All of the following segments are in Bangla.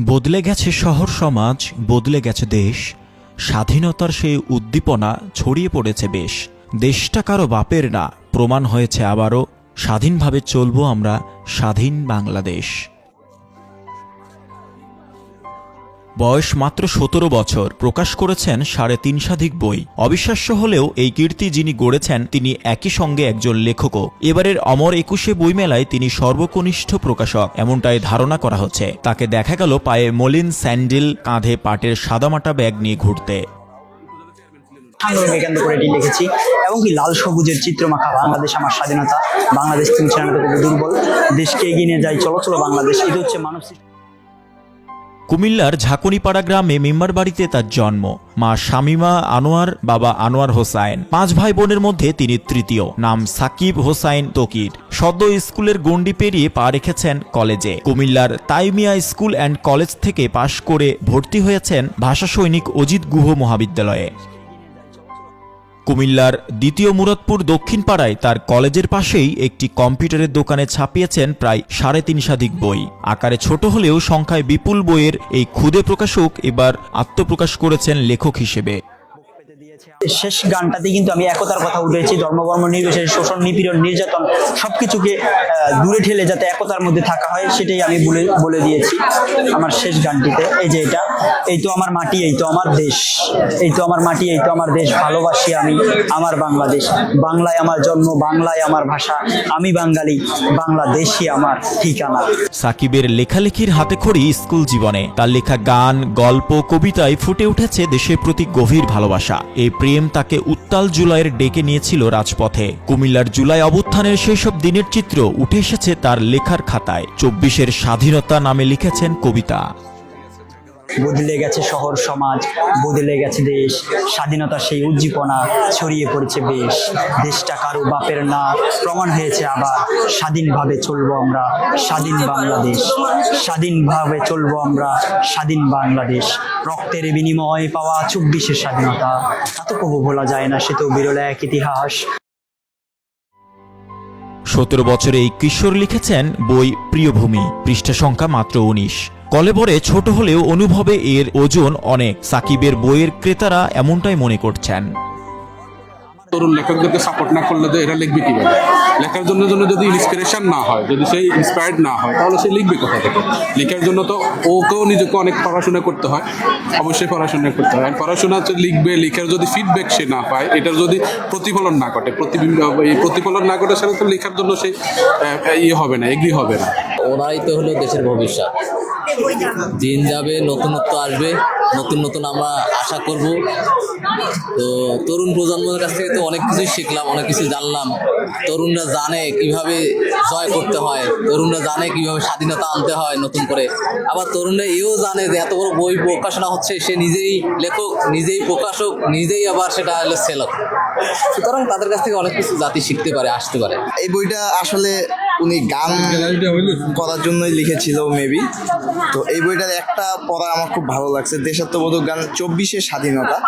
বদলে গেছে শহর সমাজ, বদলে গেছে দেশ, স্বাধীনতার সেই উদ্দীপনা ছড়িয়ে পড়েছে বেশ। দেশটা কারও বাপের না, প্রমাণ হয়েছে আবারও, স্বাধীনভাবে চলব আমরা স্বাধীন বাংলাদেশ। বয়স মাত্র সতেরো বছর। প্রকাশ করেছেন সাড়ে তিন শতাধিক বই। অবিশ্বাস্য হলেও এই কীর্তি যিনি গড়েছেন, তিনি একই সঙ্গে একজন লেখকও। এবারের অমর একুশে বইমেলায় তিনি সর্বকনিষ্ঠ প্রকাশক, এমনটাই ধারণা করা হচ্ছে। তাকে দেখা গেল পায়ে মলিন স্যান্ডেল, কাঁধে পাটের সাদামাটা ব্যাগ নিয়ে ঘুরতে। লিখেছি, এবং কি লাল সবুজের চিত্রমাখা বাংলাদেশ আমার স্বাধীনতা, বাংলাদেশ তুমি স্বাধীনতা দুর্বল। দেশকে এগিয়ে নিয়ে যাই, চলো চলো বাংলাদেশ। এটা হচ্ছে মানব সৃষ্টি। কুমিল্লার ঝাঁকুনিপাড়া গ্রামে মেম্বার বাড়িতে তার জন্ম। মা শামিমা আনোয়ার, বাবা আনোয়ার হোসাইন। পাঁচ ভাই বোনের মধ্যে তিনি তৃতীয়। নাম সাকিব হোসাইন তকির। সদ্য স্কুলের গণ্ডি পেরিয়ে পা রেখেছেন কলেজে। কুমিল্লার তাইমিয়া স্কুল অ্যান্ড কলেজ থেকে পাশ করে ভর্তি হয়েছেন ভাষা সৈনিক অজিত গুহ মহাবিদ্যালয়ে। কুমিল্লার দ্বিতীয় মুরাদপুর দক্ষিণ পাড়ায় তার কলেজের পাশেই একটি কম্পিউটারের দোকানে ছাপিয়েছেন প্রায় সাড়ে তিন শতাধিক বই। আকারে ছোট হলেও সংখ্যায় বিপুল বইয়ের এই ক্ষুদে প্রকাশক এবার আত্মপ্রকাশ করেছেন লেখক হিসেবে। শেষ গানটাতে কিন্তু আমি একতার কথা উঠেছি ধর্মবর্ম নির্বিশেষে শোষণ, নিপীড়ন, নির্যাতন, সবকিছুকে দূরে ঠেলে যাতে একতার মধ্যে থাকা হয়, সেটাই আমি বলে বলে দিয়েছি আমার শেষ গানটিতে। এই যে এটা, এই তো আমার মাটি, এই তো আমার দেশ, এই তো আমার মাটি, এই তো আমার দেশ, ভালোবাসি আমি আমার বাংলাদেশ। বাংলায় আমার জন্ম, বাংলায় আমার ভাষা, আমি বাঙালি, বাংলাদেশই আমার ঠিকানা। সাকিবের লেখালেখির হাতে খড়ি স্কুল জীবনে। তার লেখা গান, গল্প, কবিতায় ফুটে উঠেছে দেশের প্রতি গভীর ভালোবাসা। এই প্রেম তাকে উত্তাল জুলাইয়ের ডেকে নিয়েছিল রাজপথে। কুমিল্লার জুলাই অবুত্থানের সেসব দিনের চিত্র উঠে এসেছে তার লেখার খাতায়। চব্বিশের স্বাধীনতা নামে লিখেছেন কবিতা। বদলে গেছে শহর, সমাজ, বদলে গেছে দেশ স্বাধীনতার সেই উজ্জীবনা ছড়িয়ে পড়েছে বেশ। দেশটা কারও বাপের না, প্রমাণ হয়েছে আবার স্বাধীনভাবে চলবো আমরা স্বাধীন বাংলাদেশ। স্বাধীনভাবে চলবো আমরা স্বাধীন বাংলাদেশ। রক্তের বিনিময়ে পাওয়া চব্বিশের স্বাধীনতা। তা তো কবু ভোলা যায় না, সে তো বিরল এক ইতিহাস। সতেরো বছরে এই কিশোর লিখেছেন বই প্রিয়ভূমি, পৃষ্ঠা সংখ্যা মাত্র উনিশ। কলেবরে ছোট হলেও অনুভবে এর ওজন অনেক। সাকিবের বইয়ের ক্রেতারা এমনটাই মনে করছেন। তরুণ লেখকদেরকে সাপোর্ট না করলে তো এরা লিখবে কীভাবে? লেখার জন্য জন্য যদি ইন্সপিরেশন না হয় যদি সেই ইন্সপায়ার্ড না হয় তাহলে সে লিখবে কোথা থেকে? লেখার জন্য তো ওকেও নিজেকে অনেক পড়াশোনা করতে হয় অবশ্যই পড়াশোনা করতে হয়। পড়াশোনা হচ্ছে লিখবে লেখার যদি ফিডব্যাক সে না পায় এটার যদি প্রতিফলন না ঘটে প্রতিবিম্ব এই প্রতিফলন না ঘটে সেটা তো লেখার জন্য আহ, ইয়ে হবে না এগ্রি হবে না। ওরাই তো হলো দেশের ভবিষ্যৎ। দিন যাবে নতুনত্ব আসবে নতুন নতুন আমরা আশা করব। তো তরুণ প্রজন্মের কাছ থেকে তো অনেক কিছুই শিখলাম, অনেক কিছু জানলাম। তরুণরা জানে কীভাবে জয় করতে হয়, তরুণরা জানে কীভাবে স্বাধীনতা আনতে হয় নতুন করে। আবার তরুণরা এও জানে যে এত বড় বই প্রকাশনা হচ্ছে, সে নিজেই লেখক, নিজেই প্রকাশক, নিজেই আবার সেটা হলো সেলক। সুতরাং তাদের কাছ থেকে অনেক কিছু জাতি শিখতে পারে, আসতে পারে। এই বইটা আসলে উনি গান করার জন্যই লিখেছিল মেবি তো এই বইটার একটা পড়া আমার খুব ভালো লাগছে। দেশাত্মবোধক গান, চব্বিশে স্বাধীনতা।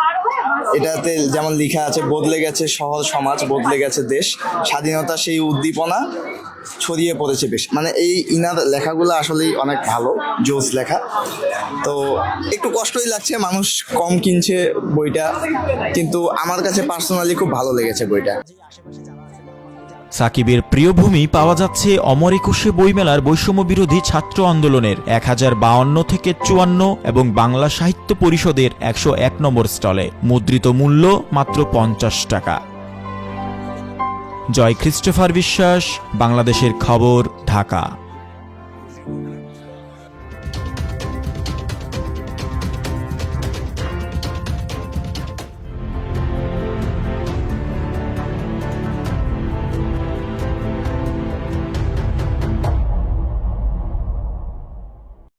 এটাতে যেমন লেখা আছে, বদলে গেছে শহর সমাজ, বদলে গেছে দেশ, স্বাধীনতা সেই উদ্দীপনা ছড়িয়ে পড়েছে বেশ। মানে এই ইনার লেখাগুলো আসলেই অনেক ভালো, জোস লেখা। তো একটু কষ্টই লাগছে, মানুষ কম কিনছে বইটা, কিন্তু আমার কাছে পার্সোনালি খুব ভালো লেগেছে বইটা। সাকিবের প্রিয়ভূমি পাওয়া যাচ্ছে অমর একুশে বইমেলার বৈষম্য বিরোধী ছাত্র আন্দোলনের এক হাজার থেকে চুয়ান্ন এবং বাংলা সাহিত্য পরিষদের একশো এক নম্বর স্টলে। মুদ্রিত মূল্য মাত্র পঞ্চাশ টাকা। জয় ক্রিস্টোফার বিশ্বাস, বাংলাদেশের খবর, ঢাকা।